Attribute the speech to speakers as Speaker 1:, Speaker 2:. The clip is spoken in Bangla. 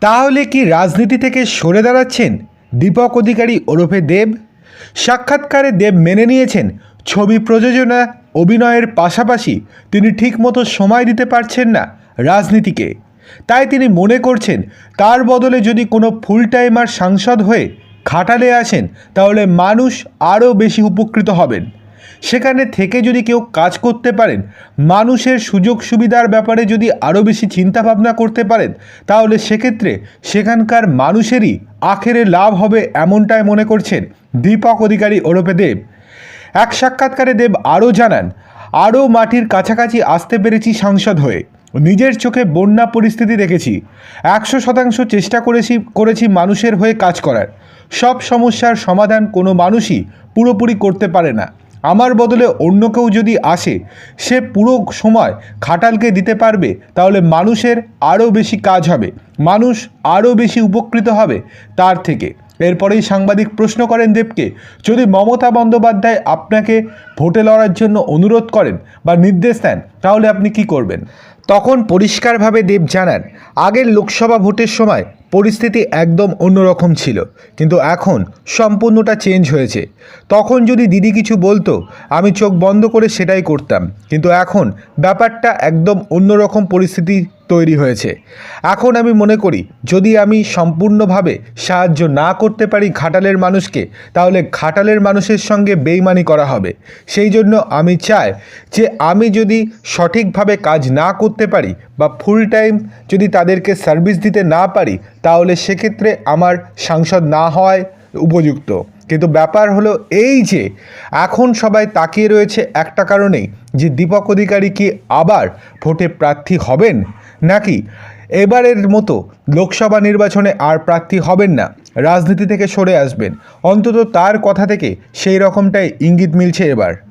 Speaker 1: তাহলে কি রাজনীতি থেকে সরে দাঁড়াচ্ছেন দীপক অধিকারী ওরফে দেব? সাক্ষাৎকারে দেব মেনে নিয়েছেন ছবি প্রযোজনা, অভিনয়ের পাশাপাশি তিনি ঠিকমতো সময় দিতে পারছেন না রাজনীতিকে। তাই তিনি মনে করছেন, তার বদলে যদি কোনো ফুল টাইমার সাংসদ হয়ে খাটালে আসেন, তাহলে মানুষ আরও বেশি উপকৃত হবেন। সেখানে থেকে যদি কেউ কাজ করতে পারেন, মানুষের সুযোগ সুবিধার ব্যাপারে যদি আরও বেশি চিন্তা ভাবনা করতে পারেন, তাহলে সেক্ষেত্রে সেখানকার মানুষেরই আখেরে লাভ হবে এমনটাই মনে করছেন দীপক অধিকারী ওরফে দেব। এক সাক্ষাৎকারে দেব আরও জানান, আরও মাটির কাছাকাছি আসতে পেরেছি সাংসদ হয়ে। নিজের চোখে বন্যা পরিস্থিতি দেখেছি। একশো শতাংশ চেষ্টা করেছি করেছি মানুষের হয়ে কাজ করার। সব সমস্যার সমাধান কোনো মানুষই পুরোপুরি করতে পারে না। আমার বদলে অন্য কেউ যদি আসে, সে পুরো সময় খাটালকে দিতে পারবে, তাহলে মানুষের আরও বেশি কাজ হবে, মানুষ আরও বেশি উপকৃত হবে তার থেকে। এরপরেই সাংবাদিক প্রশ্ন করেন দেবকে, যদি মমতা বন্দ্যোপাধ্যায় আপনাকে ভোটে লড়ার জন্য অনুরোধ করেন বা নির্দেশ দেন, তাহলে আপনি কি করবেন? তখন পরিষ্কারভাবে দেব জানান, আগের লোকসভা ভোটের সময় পরিস্থিতি একদম অন্যরকম ছিল। কিন্তু এখন সম্পূর্ণটা চেঞ্জ হয়েছে। তখন যদি দিদি কিছু বলতো, আমি চোখ বন্ধ করে সেটাই করতাম। কিন্তু এখন ব্যাপারটা একদম অন্যরকম পরিস্থিতি তৈরি হয়েছে। এখন আমি মনে করি, যদি আমি সম্পূর্ণভাবে সাহায্য না করতে পারি ঘাটালের মানুষকে, তাহলে ঘাটালের মানুষের সঙ্গে বেইমানি করা হবে। সেই জন্য আমি চাই যে আমি যদি সঠিকভাবে কাজ না করতে পারি বা ফুল টাইম যদি তাদেরকে সার্ভিস দিতে না পারি, তাহলে সেক্ষেত্রে আমার সাংসদ না হওয়ায় উপযুক্ত। কিন্তু ব্যাপার হলো এই যে, এখন সবাই তাকিয়ে রয়েছে একটা কারণেই, যে দীপক অধিকারী কি আবার ভোটে প্রার্থী হবেন? নাকি এবারের মতো লোকসভা নির্বাচনে আর প্রার্থী হবেন না? রাজনীতি থেকে সরে আসবেন। অন্তত তার কথা থেকে সেই রকমটাই ইঙ্গিত মিলছে এবার।